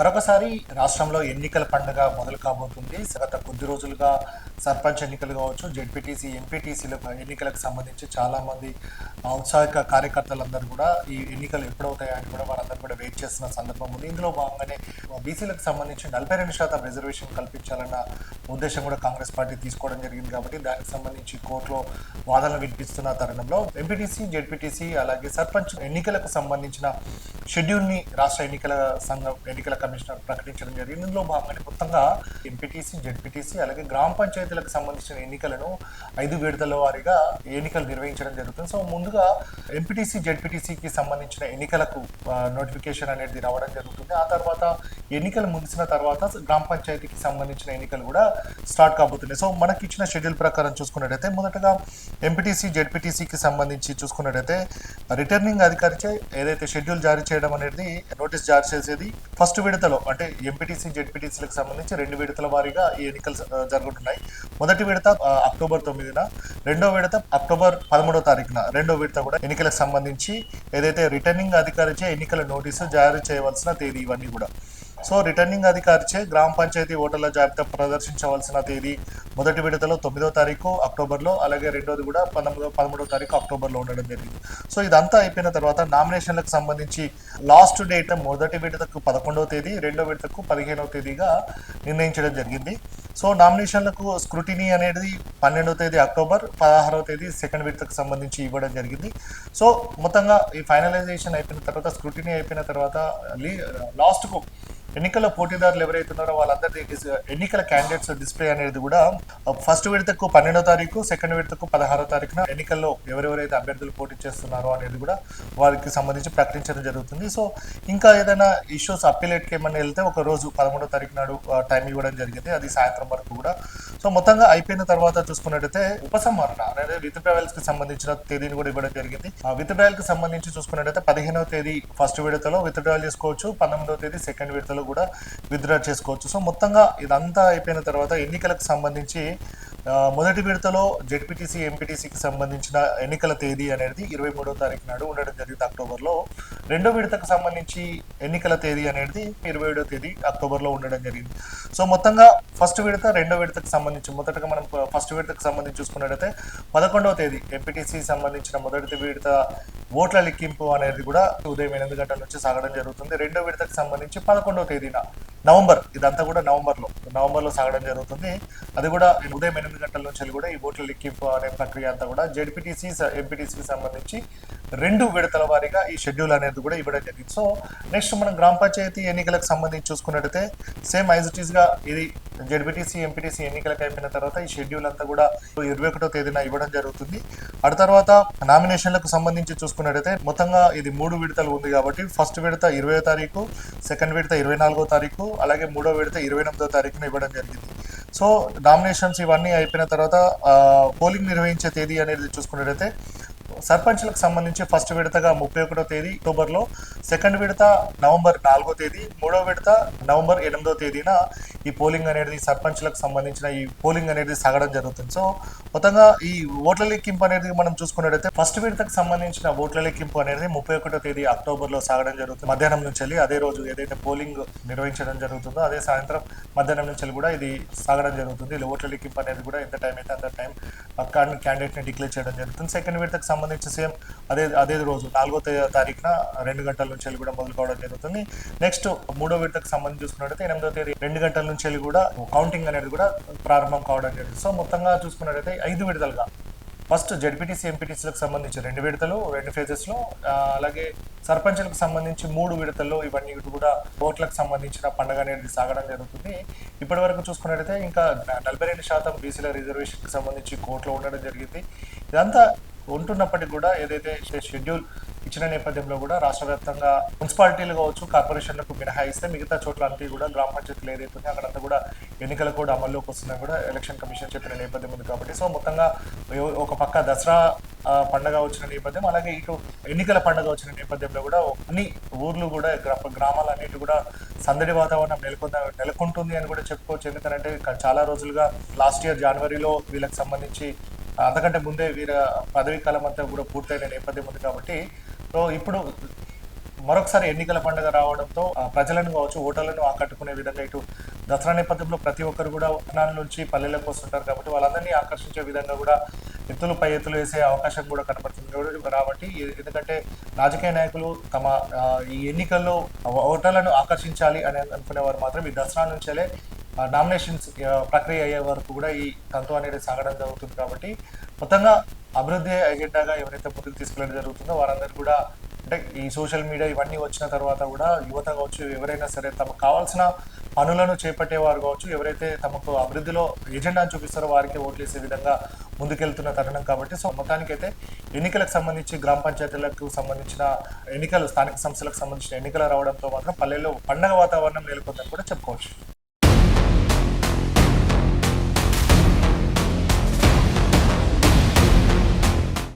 మరొకసారి రాష్ట్రంలో ఎన్నికల పండుగ మొదలు కాబోతుంది. గత కొద్ది రోజులుగా సర్పంచ్ ఎన్నికలు కావచ్చు జెడ్పీటీసీ ఎంపీటీసీల ఎన్నికలకు సంబంధించి చాలా మంది కార్యకర్తలందరూ కూడా ఈ ఎన్నికలు ఎప్పుడవుతాయని కూడా వారందరూ కూడా వెయిట్ చేస్తున్న సందర్భం ఉంది. ఇందులో భాగంగానే బీసీలకు సంబంధించి నలభై రెండు శాతం రిజర్వేషన్ కల్పించాలన్న ఉద్దేశం కూడా కాంగ్రెస్ పార్టీ తీసుకోవడం జరిగింది కాబట్టి దానికి సంబంధించి కోర్టులో వాదనలు వినిపిస్తున్న తరుణంలో ఎంపీటీసీ జెడ్పీటీసీ అలాగే సర్పంచ్ ఎన్నికలకు సంబంధించిన షెడ్యూల్ని రాష్ట్ర ఎన్నికల సంఘం ఎన్నికల కమిషనర్ ప్రకటించడం జరిగింది. ఇందులో భాగంగా మొత్తంగా ఎంపీటీసీ జెడ్పీటీసీ అలాగే గ్రామ పంచాయతీలకు సంబంధించిన ఎన్నికలను ఐదు విడతల వారీగా ఎన్నికలు నిర్వహించడం జరుగుతుంది. సో ముందుగా ఎంపీటీసీ జెడ్పీటీసీకి సంబంధించిన ఎన్నికలకు నోటిఫికేషన్ అనేది రావడం జరుగుతుంది. ఆ తర్వాత ఎన్నికలు ముగిసిన తర్వాత గ్రామ పంచాయతీకి సంబంధించిన ఎన్నికలు కూడా స్టార్ట్ కాబోతున్నాయి. సో మనకి ఇచ్చిన షెడ్యూల్ ప్రకారం చూసుకున్నట్టయితే మొదటగా ఎంపీటీసీ జెడ్పీటీసీకి సంబంధించి చూసుకున్నట్టయితే రిటర్నింగ్ అధికారిచే ఏదైతే షెడ్యూల్ జారీ చేయడం అనేది నోటీస్ జారీ చేసేది ఫస్ట్ విడతలో అంటే ఎంపీటీసీ జెడ్పీటీసీలకు సంబంధించి రెండు విడతల వారీగా ఈ ఎన్నికలు జరుగుతున్నాయి. మొదటి విడత అక్టోబర్ తొమ్మిదిన రెండో విడత అక్టోబర్ పదమూడో తారీఖున రెండో విడత కూడా ఎన్నికలకు సంబంధించి ఏదైతే రిటర్నింగ్ అధికారిచే ఎన్నికల నోటీసు జారీ చేయవలసిన తేదీ ఇవన్నీ కూడా. సో రిటర్నింగ్ అధికారిచే గ్రామ పంచాయతీ ఓటర్ల జాబితా ప్రదర్శించవలసిన తేదీ మొదటి విడతలో తొమ్మిదో తారీఖు అక్టోబర్లో అలాగే రెండోది కూడా పంతొమ్మిదో పదమూడో తారీఖు అక్టోబర్లో ఉండడం జరిగింది. సో ఇదంతా అయిపోయిన తర్వాత నామినేషన్లకు సంబంధించి లాస్ట్ డేట్ మొదటి విడతకు పదకొండవ తేదీ రెండో విడతకు పదిహేనవ తేదీగా నిర్ణయించడం జరిగింది. సో నామినేషన్లకు స్క్రూటినీ అనేది పన్నెండవ తేదీ అక్టోబర్ పదహారవ తేదీ సెకండ్ విడతకు సంబంధించి ఇవ్వడం జరిగింది. సో మొత్తంగా ఈ ఫైనలైజేషన్ అయిపోయిన తర్వాత స్క్రూటినీ అయిపోయిన తర్వాత లాస్ట్కు ఎన్నికల పోటీదారులు ఎవరైతే ఉన్నారో వాళ్ళందరి ఎన్నికల క్యాండిడేట్స్ డిస్ప్లే అనేది కూడా ఫస్ట్ విడతకు పన్నెండో తారీఖు సెకండ్ విడతకు పదహారో తారీఖున ఎన్నికల్లో ఎవరెవరైతే అభ్యర్థులు పోటీ చేస్తున్నారో అనేది కూడా వారికి సంబంధించి ప్రకటించడం జరుగుతుంది. సో ఇంకా ఏదైనా ఇష్యూస్ అప్పీలేట్కి ఏమన్నా వెళ్తే ఒక రోజు పదమూడో తారీఖు నాడు టైం ఇవ్వడం జరిగింది. అది సాయంత్రం వరకు కూడా. సో మొత్తంగా అయిపోయిన తర్వాత చూసుకున్నట్టయితే ఉపసంహరణ అనేది విత్ ట్రావెల్స్కి సంబంధించిన తేదీని కూడా ఇవ్వడం జరిగింది. ఆ విత్ ట్రావెల్కి సంబంధించి చూసుకున్నట్టయితే పదిహేనవ తేదీ ఫస్ట్ విడతలో విత్ చేసుకోవచ్చు. పంతొమ్మిదవ తేదీ సెకండ్ విడతలో కూడా విత్డ్రా చేసుకోవచ్చు. సో మొత్తంగా ఇదంతా అయిపోయిన తర్వాత ఎన్నికలకు సంబంధించి మొదటి విడతలో జెడ్పీటీసీ ఎంపీటీసీకి సంబంధించిన ఎన్నికల తేదీ అనేది ఇరవై మూడో తారీఖు నాడు ఉండడం జరిగింది అక్టోబర్లో. రెండో విడతకు సంబంధించి ఎన్నికల తేదీ అనేది ఇరవై ఏడో తేదీ అక్టోబర్లో ఉండడం జరిగింది. సో మొత్తంగా ఫస్ట్ విడత రెండో విడతకు సంబంధించి మొదటగా మనం ఫస్ట్ విడతకు సంబంధించి చూసుకున్నట్లయితే పదకొండవ తేదీ ఎంపీటీసీ సంబంధించిన మొదటి విడత ఓట్ల లెక్కింపు అనేది కూడా ఉదయం ఎనిమిది గంటల నుంచి సాగడం జరుగుతుంది. రెండో విడతకు సంబంధించి పదకొండవ తేదీన నవంబర్ ఇదంతా కూడా నవంబర్లో. నవంబర్లో సాగడం జరుగుతుంది. అది కూడా ఉదయం ఎనిమిది గంటల నుంచి కూడా ఈ ఓట్ల లెక్కింపు అనే ప్రక్రియ అంతా కూడా జెడ్పీటీసీ ఎంపీటీసీకి సంబంధించి రెండు విడతల వారీగా ఈ షెడ్యూల్ అనేది కూడా ఇవ్వడం జరిగింది. సో నెక్స్ట్ మనం గ్రామ పంచాయతీ ఎన్నికలకు సంబంధించి చూసుకున్నట్టయితే సేమ్ యాజ్ ఇట్గా ఇది జెడ్పీటీసీ ఎంపీటీసీ ఎన్నికలకు అయిపోయిన తర్వాత ఈ షెడ్యూల్ అంతా కూడా ఇరవై ఒకటో తేదీన ఇవ్వడం జరుగుతుంది. ఆ తర్వాత నామినేషన్లకు సంబంధించి చూసుకున్నట్టయితే మొత్తంగా ఇది మూడు విడతలు ఉంది కాబట్టి ఫస్ట్ విడత ఇరవై తారీఖు సెకండ్ విడత ఇరవై నాలుగో తారీఖు అలాగే మూడో విడత ఇరవై ఎనిమిదో తారీఖున ఇవ్వడం జరిగింది. సో నామినేషన్స్ ఇవన్నీ అయిపోయిన తర్వాత పోలింగ్ నిర్వహించే తేదీ అనేది చూసుకున్నట్టయితే సర్పంచ్లకు సంబంధించి ఫస్ట్ విడతగా ముప్పై ఒకటో తేదీ అక్టోబర్లో సెకండ్ విడత నవంబర్ నాలుగో తేదీ మూడో విడత నవంబర్ ఎనిమిదో తేదీన ఈ పోలింగ్ అనేది సర్పంచ్లకు సంబంధించిన ఈ పోలింగ్ అనేది సాగడం జరుగుతుంది. సో మొత్తంగా ఈ ఓట్ల లెక్కింపు అనేది మనం చూసుకున్నట్టయితే ఫస్ట్ విడతకు సంబంధించిన ఓట్ల లెక్కింపు అనేది ముప్పై ఒకటో తేదీ అక్టోబర్లో సాగడం జరుగుతుంది. మధ్యాహ్నం నుంచి వెళ్ళి అదే రోజు ఏదైతే పోలింగ్ నిర్వహించడం జరుగుతుందో అదే సాయంత్రం మధ్యాహ్నం నుంచి వెళ్ళి కూడా ఇది సాగడం జరుగుతుంది. ఓట్ల లెక్కింపు అనేది కూడా ఎంత టైం అయితే అంత టైం క్యాండిడేట్ని డిక్లేర్ చేయడం జరుగుతుంది. సెకండ్ విడతకు సంబంధించి సేమ్ అదే అదే రోజు నాలుగో తారీఖున రెండు గంటల నుంచి వెళ్ళి కూడా మొదలు కావడం జరుగుతుంది. నెక్స్ట్ మూడో విడతకు సంబంధించి చూసుకున్నట్టయితే ఎనిమిదో తేదీ రెండు గంటల నుంచి వెళ్ళి కూడా కౌంటింగ్ అనేది కూడా ప్రారంభం కావడం జరిగింది. సో మొత్తంగా చూసుకున్నట్టయితే ఐదు విడతలుగా. ఫస్ట్ జడ్పీటీసీ ఎంపీటీసీలకు సంబంధించి రెండు విడతలు రెండు ఫేజెస్లో అలాగే సర్పంచ్లకు సంబంధించి మూడు విడతల్లో ఇవన్నీ కూడా ఓట్లకు సంబంధించిన పండుగ అనేది సాగడం జరుగుతుంది. ఇప్పటి వరకు చూసుకున్నట్టయితే ఇంకా నలభై రెండు శాతం బీసీల రిజర్వేషన్కి సంబంధించి కోర్టులో ఉండడం జరిగింది. ఇదంతా ఉంటున్నప్పటికీ కూడా ఏదైతే షెడ్యూల్ ఇచ్చిన నేపథ్యంలో కూడా రాష్ట్ర వ్యాప్తంగా మున్సిపాలిటీలు కావచ్చు కార్పొరేషన్లకు మినహాయిస్తే మిగతా చోట్ల అంతా కూడా గ్రామ పంచాయతీలు ఏదైతే ఉన్నాయో అక్కడంతా కూడా ఎన్నికలు కూడా అమల్లోకి వస్తున్నా కూడా ఎలక్షన్ కమిషన్ చెప్పిన నేపథ్యం ఉంది కాబట్టి. సో మొత్తంగా ఒక పక్క దసరా పండగ వచ్చిన నేపథ్యం అలాగే ఇటు ఎన్నికల పండగ వచ్చిన నేపథ్యంలో కూడా అన్ని ఊర్లు కూడా గ్రా- గ్రామాలన్నిటి కూడా సందడి వాతావరణం నెలకొంద నెలకొంటుంది అని కూడా చెప్పుకోవచ్చు. ఎందుకంటే చాలా రోజులుగా లాస్ట్ ఇయర్ జనవరిలో వీళ్ళకి సంబంధించి అంతకంటే ముందే వీర పదవీ కాలం అంతా కూడా పూర్తయిన నేపథ్యం ఉంది కాబట్టి సో ఇప్పుడు మరొకసారి ఎన్నికల పండుగ రావడంతో ఆ, ప్రజలను కావచ్చు ఓటర్లను ఆకట్టుకునే విధంగా ఇటు దసరా నేపథ్యంలో ప్రతి ఒక్కరు కూడా పట్టణాల నుంచి పల్లెలకు వస్తుంటారు కాబట్టి వాళ్ళందరినీ ఆకర్షించే విధంగా కూడా ఎత్తులు పై ఎత్తులు వేసే అవకాశం కూడా కనపడుతుంది కాబట్టి- ఎందుకంటే రాజకీయ నాయకులు తమ ఈ ఎన్నికల్లో ఓటర్లను ఆకర్షించాలి అని అనుకునే వారు మాత్రం ఈ దసరా నుంచేలే నామినేషన్స్ ప్రక్రియ అయ్యే వరకు కూడా ఈ తంతు అనేది సాగడం జరుగుతుంది కాబట్టి మొత్తంగా అభివృద్ధి ఎజెండాగా ఎవరైతే ముందుకు తీసుకెళ్ళడం జరుగుతుందో వారందరూ కూడా అంటే ఈ సోషల్ మీడియా ఇవన్నీ వచ్చిన తర్వాత కూడా యువత కావచ్చు ఎవరైనా సరే తమకు కావాల్సిన పనులను చేపట్టేవారు కావచ్చు ఎవరైతే తమకు అభివృద్ధిలో ఎజెండాను చూపిస్తారో వారికి ఓట్లేసే విధంగా ముందుకెళ్తున్న తరుణం కాబట్టి సో మొత్తానికైతే ఎన్నికలకు సంబంధించి గ్రామ పంచాయతీలకు సంబంధించిన ఎన్నికలు స్థానిక సంస్థలకు సంబంధించిన ఎన్నికలు రావడంతో మాత్రం పల్లెల్లో పండగ వాతావరణం నెలకొందని కూడా చెప్పుకోవచ్చు.